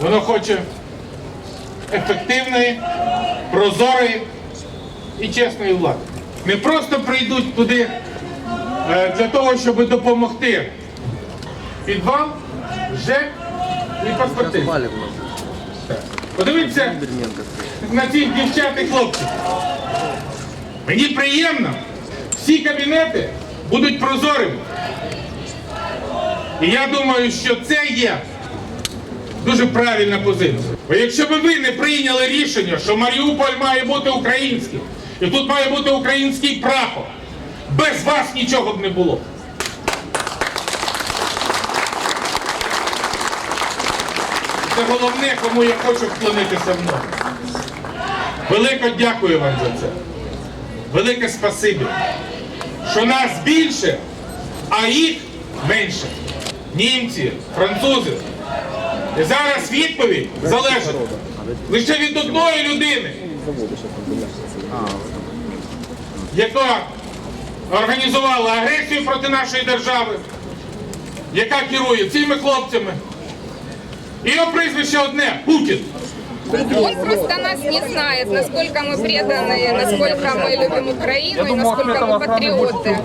Воно хоче ефективної, прозорої і чесної влади. Не просто прийдуть туди е, для того, щоб допомогти. Підвал, ЖЕК і паспорти. Подивіться на цих дівчат і хлопців. Мені приємно, всі кабінети будуть прозорими. І я думаю, що це є дуже правильна позиція. Бо якщо б ви не прийняли рішення, що Маріуполь має бути українським, і тут має бути український прапор, без вас нічого б не було. Це головне, кому я хочу вклонитися в ноги. Велике дякую вам за це. Велике спасибі, що нас більше, а їх менше. Німці, французи. І зараз відповідь залежить лише від одної людини, яка організувала агресію проти нашої держави, яка керує цими хлопцями. І його прізвище одне Путін. Он просто нас не знает, насколько мы преданы, насколько мы любим Украину и насколько мы патриоты.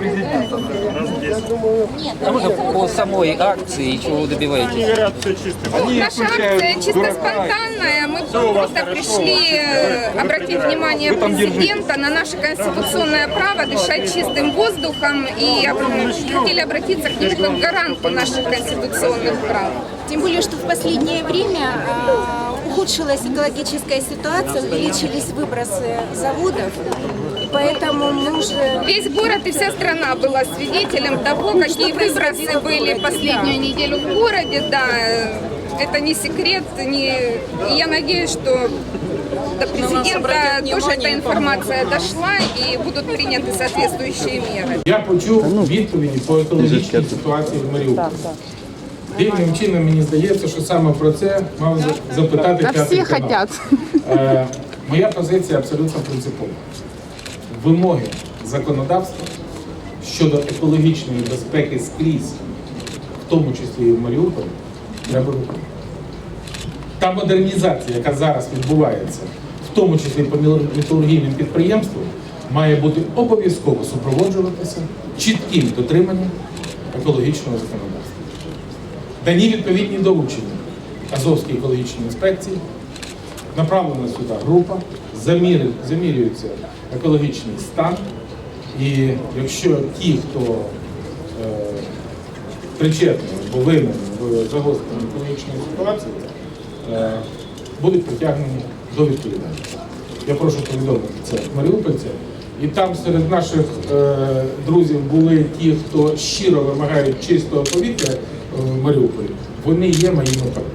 А вы по самой акции чего вы добиваетесь? Наша акция чисто спонтанная. Мы просто пришли э, обратить внимание президента на наше конституционное право дышать чистым воздухом и хотели обратиться к нему как гаранту наших конституционных прав. Тем более, что в последнее время а, ухудшилась экологическая ситуация, увеличились выбросы заводов, и поэтому мы уже Весь город и вся страна была свидетелем того, какие выбросы были последнюю неделю в городе. Да, это не секрет. Не... И я надеюсь, что до президента тоже эта информация дошла и будут приняты соответствующие меры. Я почув відповіді по екологічній ситуації в Маріуполі. Дивним чином мені здається, що саме про це мав запитати Да п'ятий все канал. Е, моя позиція абсолютно принципова. Вимоги законодавства щодо екологічної безпеки скрізь, в тому числі і в Маріуполі, треба виконувати. Та модернізація, яка зараз відбувається, в тому числі по металургійним підприємствам, має бути обов'язково супроводжуватися чітким дотриманням екологічного законодавства. Дані відповідні доручення Азовської екологічної інспекції, направлена сюди група, замірюється екологічний стан. І якщо ті, хто е, причетний винен в загостренні екологічної ситуації, е, будуть притягнені до відповідальності. Я прошу повідомити це маріупольцям. І там серед наших е, друзів були ті, хто щиро вимагають чистого повітря Маріуполі. Вони є моїми партнерами.